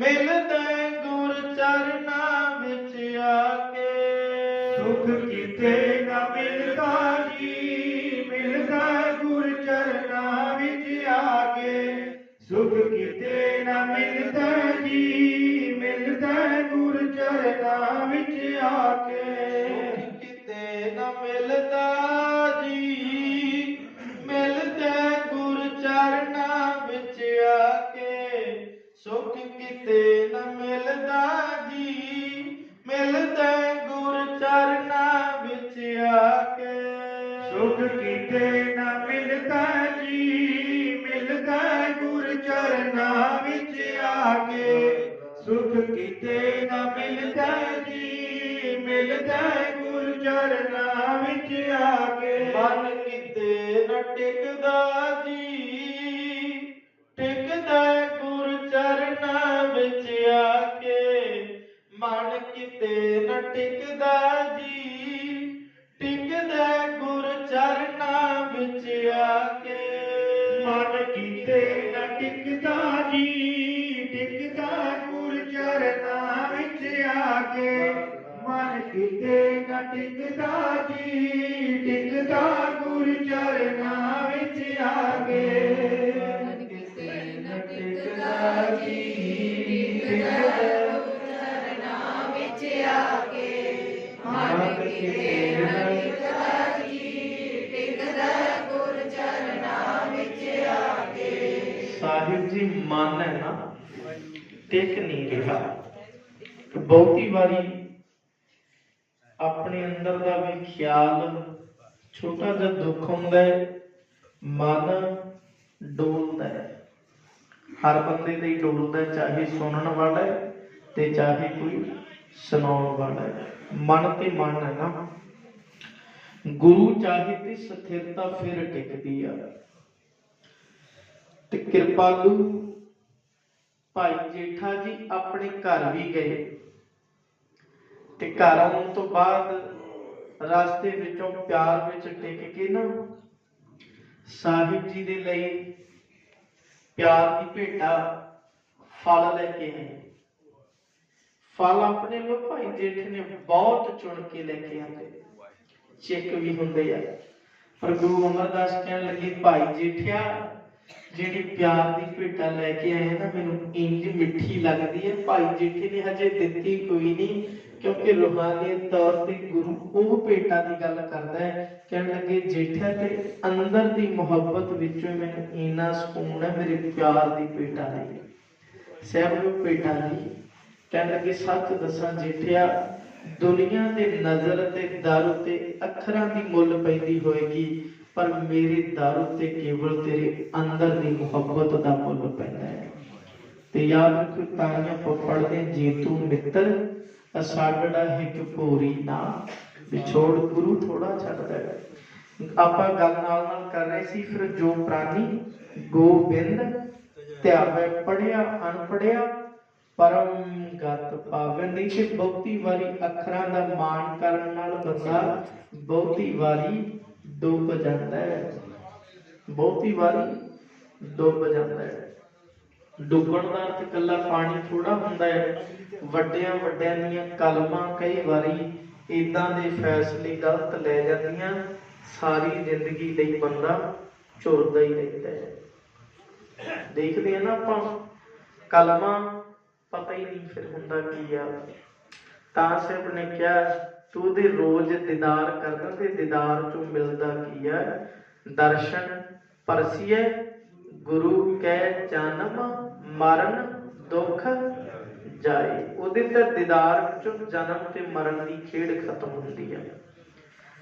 ਮਿਲਦਾ ਗੁਰ ਚਰਨਾਂ ਵਿੱਚ ਆ ਕੇ। ਸੁਖ ਕਿਤੇ ਨਾ ਮਿਲਦਾ ਜੀ, ਮਿਲਦਾ ਗੁਰ ਚਰਨਾਂ ਵਿੱਚ ਆ ਕੇ। ਸੁਖ ਕਿਤੇ ਨਾ ਮਿਲਦਾ ਜੀ, ਮਿਲਦਾ ਗੁਰ ਚਰਨਾਂ ਵਿੱਚ ਆ ਕੇ। ਮਿਲਦਾ ਜੀ ਮਿਲਦਾ ਗੁਰ ਚਰਨਾਂ ਵਿੱਚ ਆ ਕੇ। ਸੁਖ ਕਿਤੇ ਨਾ ਮਿਲਦਾ ਜੀ, ਮਿਲਦਾ ਗੁਰ ਚਰਨਾਂ ਵਿੱਚ ਆ ਕੇ। ਮਨ ਕੀਤੇ ਨਾ ਟਿਕਦਾ ਜੀ ਟਿਕਦਾ ਗੁਰ ਚਰਨਾਂ ਵਿੱਚ ਆ ਕੇ। ਮਨ ਕਿਤੇ ਨ ਟਿਕਦਾ ਜੀ ਟਿਕਦਾ ਮਨ ਕੀਤੇ ਨਾ ਸਾਹਿਬ ਜੀ ਮਨ ਹੈ ਨਾ ਟਿਕ ਨਹੀਂ ਰਿਹਾ ਬਹੁਤੀ ਵਾਰੀ ਆਪਣੇ ਅੰਦਰ ਦਾ ਵੀ ਖਿਆਲ ਛੋਟਾ ਜਿਹਾ ਦੁੱਖ ਹੁੰਦਾ ਹੈ, ਮਨ ਡੋਲਦਾ ਹੈ। ਹਰ ਬੰਦੇ ਦੇ ਡੋਲਦਾ ਚਾਹੇ ਸੁਣਨ ਵਾਲਾ ਹੈ ਤੇ ਚਾਹੇ ਕੋਈ ਸੁਣਾਉਣ ਵਾਲਾ ਹੈ। ਮਨ ਤੇ ਮਨ ਹੈ ਨਾ। ਗੁਰੂ ਚਾਹੇ ਤੇ ਸਥਿਰਤਾ ਫਿਰ ਟਿਕਦੀ ਆ। ਤੇ ਕਿਰਪਾਲੂ ਭਾਈ ਜੇਠਾ ਜੀ ਆਪਣੇ ਘਰ ਵੀ ਗਏ। ਤੇ ਘਰ ਆਉਣ ਤੋਂ ਬਾਅਦ ਰਸਤੇ ਵਿੱਚੋਂ ਪਿਆਰ ਵਿੱਚ ਟਿਕ ਕੇ ਨਾ ਸਾਹਿਬ ਜੀ ਦੇ ਲਈ ਪਿਆਰ ਦੀ ਭੇਟਾ ਫਲ ਲੈ ਕੇ ਆਏ। ਫਲ ਆਪਣੇ ਲੋ ਭਾਈ ਜੇਠੇ ਨੇ ਬਹੁਤ ਚੁਣ ਕੇ ਲੈ ਕੇ ਆਏ ਚੈੱਕ ਵੀ ਹੁੰਦੇ ਆ। ਪਰ ਗੁਰੂ ਅਮਰਦਾਸ ਕਹਿਣ ਲੱਗੇ, ਭਾਈ ਜੇਠਿਆ ਜਿਹੜੀ ਪਿਆਰ ਦੀ ਭੇਟਾ ਲੈ ਕੇ ਆਏ ਨਾ, ਮੈਨੂੰ ਇੰਜ ਮਿੱਠੀ ਲੱਗਦੀ ਹੈ। ਭਾਈ ਜੇਠੇ ਨੇ ਹਜੇ ਦਿੱਤੀ ਕੋਈ ਨਹੀਂ, ਕਿਉਂਕਿ ਰੂਹਾਨੀ ਤੌਰ ਤੇ ਗੁਰੂ ਉਹ ਭੇਟਾ ਦੀ ਗੱਲ ਕਰਦਾ ਹੈ। ਕਹਿਣ ਲੱਗੇ ਜੇਠਿਆ ਤੇ ਅੰਦਰ ਦੀ ਮੁਹੱਬਤ ਵਿੱਚੋਂ ਮੈਨੂੰ ਇੰਨਾ ਸਕੂਨ ਹੈ, ਮੇਰੇ ਪਿਆਰ ਦੀ ਭੇਟਾ ਲਈ। ਸਹਿਬ ਨੂੰ ਭੇਟਾ ਲਈ। ਕਹਿਣ ਲੱਗੇ, ਸੱਚ ਦੱਸਾਂ ਜੇਠਿਆ, ਦੁਨੀਆ ਦੇ ਨਜ਼ਰ ਤੇ ਦਰ ਉਤੇ ਅੱਖਰਾਂ ਦੀ ਮੁੱਲ ਪੈਂਦੀ ਹੋਏਗੀ। ਪਰ ਮੇਰੇ ਦਰ ਉਤੇ ਕੇਵਲ ਤੇਰੇ ਅੰਦਰ ਦੀ ਮੁਹੱਬਤ ਦਾ ਮੁੱਲ ਪੈਂਦਾ ਹੈ। ਤੇ ਯਾਦ ਰੱਖੋ ਤਾਰੀਆਂ ਪੜਦੇ ਜੇ ਮਿੱਤਰ ਅਸਾਗੜਾ ਹਿੱਕ ਭੋਰੀ ਨਾ। ਵਿਛੋੜ ਗੁਰੂ ਥੋੜਾ ਛੱਡਦਾ ਹੈ। ਆਪਾਂ ਗੱਲ ਨਾਲ ਨਾਲ ਕਰ ਰਹੇ ਸੀ, ਫਿਰ ਜੋ ਪ੍ਰਾਨੀ ਗੋਬਿੰਦ ਧਿਆਵੇ ਪੜਿਆ ਅਨਪੜਿਆ ਪਰਮ ਗਤ ਪਾਵੇ ਨਹੀਂ ਤੇ ਬਹੁਤੀ ਵਾਰੀ ਅੱਖਰਾਂ ਦਾ ਮਾਣ ਕਰਨ ਨਾਲ ਬੰਦਾ ਬਹੁਤੀ ਵਾਰੀ ਡੁੱਬ ਜਾਂਦਾ ਹੈ। ਬਹੁਤੀ ਵਾਰੀ ਡੁੱਬ ਜਾਂਦਾ ਹੈ। ਡੁੱਬਣ ਦਾ ਅਰਥ ਇਕੱਲਾ ਪਾਣੀ ਥੋੜਾ ਹੁੰਦਾ ਹੈ। ਵੱਡਿਆਂ ਵੱਡਿਆਂ ਦੀਆਂ ਕਲਮਾਂ ਕਈ ਵਾਰੀ ਇਦਾਂ ਦੇ ਫੈਸਲੇ ਗਲਤ ਲੈ ਜਾਂਦੀਆਂ। ਸਾਰੀ ਜ਼ਿੰਦਗੀ ਲਈ ਬੰਦਾ ਝੁਰਦਾ ਹੀ ਰਹਿੰਦਾ ਹੈ। ਦੇਖਦੇ ਆ ਨਾ ਆਪਾਂ। ਕਲਮਾਂ ਪਤਾ ਹੀ ਨਹੀਂ ਫਿਰ ਹੁੰਦਾ ਕੀ ਆ। ਤਾਂ ਸਿਰਫ ਨੇ ਕਿਹਾ ਤੂੰ ਉਹਦੇ ਰੋਜ਼ ਦੀਦਾਰ ਕਰਦਾ ਤੇ ਦੀਦਾਰ ਚੋਂ ਮਿਲਦਾ ਕੀ ਆ? ਦਰਸ਼ਨ ਪਰਸੀਏ ਗੁਰੂ ਕੈ ਜਨਮ ਮਰਨ ਦੁੱਖ ਜਾਏ। ਉਹਦੇ ਤੇ ਦੀਦਾਰ ਵਿੱਚੋਂ ਜਨਮ ਤੇ ਮਰਨ ਦੀ ਖੇਡ ਖਤਮ ਹੁੰਦੀ ਹੈ